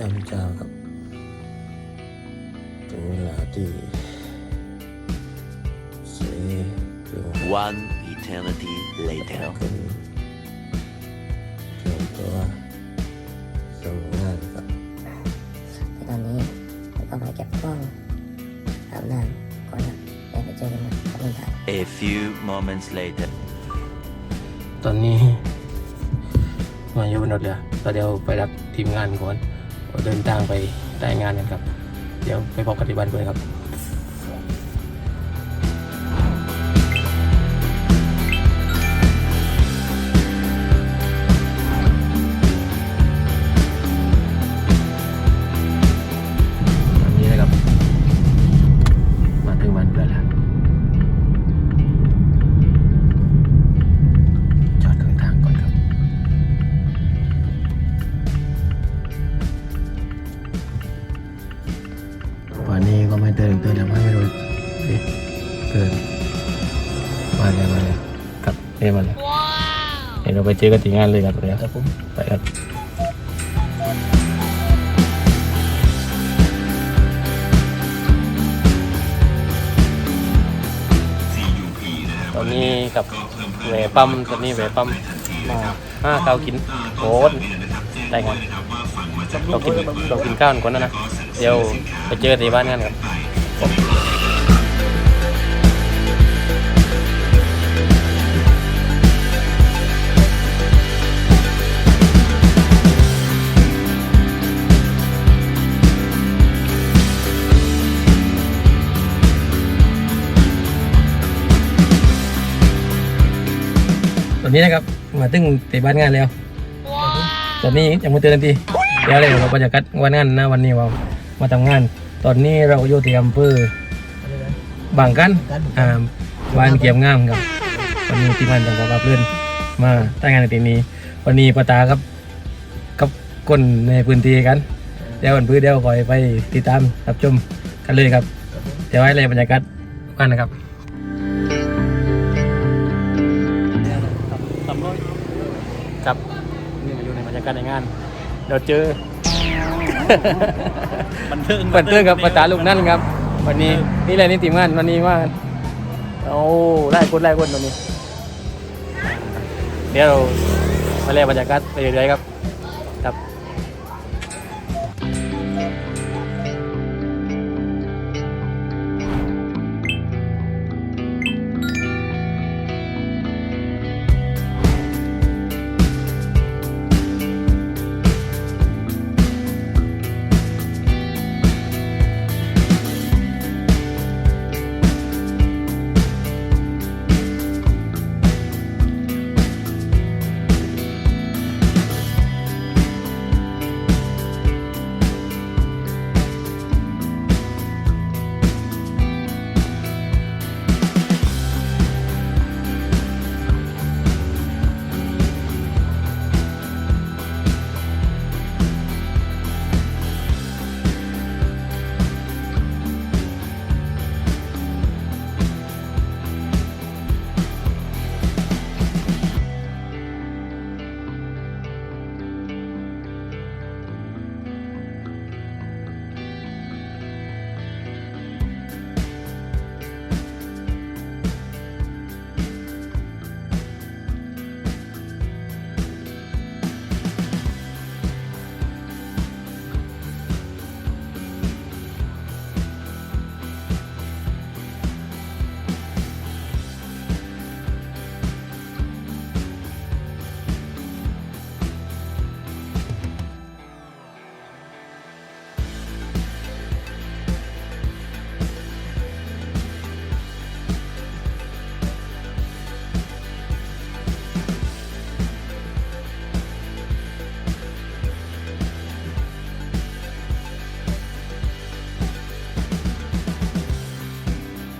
จำเจ้าครับถึงเวลาที่เสียคือ One eternity later. ขึ้นเตรียมตัวส่งงานครับแต่ตอนนี้ผมก็มาเก็บกล้องอาบน้ำก่อนนะเดี๋ยวไปเจอกันนะกับเดินทาง A few moments later. ตอนนี้มาอยู่บนรถเรือก็เดี๋ยวไปรับทีมงานก่อน เดินทางไปได้งานกันครับ เดี๋ยวไปพบกันที่บ้านกันเลยครับ เตือนเตือนแล้วไม่ไม่รู้เอ๊ะเตือนมาเลยมาเลยครับเอ้มาเลยเดี๋ยวเราไปเจอกันที่งานเลยครับเดี๋ยวครับผมไปครับตอนนี้กับแหวปั๊มตอนนี้แหวปั๊มมาห้าข้าวกินโอ้ยได้ไงเรากินเรากินข้าวก่อนนะนะเดี๋ยวไปเจอที่บ้านกันครับ ตอนนี้นะครับมาถึงที่บ้านงานแล้ว ตอนนี้ยังไม่เตือนทีเดี๋ยวเลยเราบรรยากาศวันงานนะวันนี้ว่ามาทำงาน ตอนนี้เราอยู่ที่อำเภอบางกันอ่าบ้านเกียมงามครับ วันนี้ที่มันจังหวัดเพื่อนมาตั้งงานในที่นี้ วันนี้ปะตาครับกับคนในพื้นที่กัน เดี๋ยววันพื้นเดี๋ยวคอยไปติดตามรับชมกันเลยครับ เดี๋ยวให้เลยบรรยากาศกันนะครับสามร้อยครับนี่มาอยู่ในบรรยากาศในงาน เราเจอ บันเทิงบันเทิงครับภาษาลูกนั่นครับ วันนี้นี่แหละนี่ทีมงานวันนี้ว่าโอ้ไล่คนไล่คนวันนี้ เดี๋ยวเราไปเล่นบรรยากาศไปเรื่อยๆครับ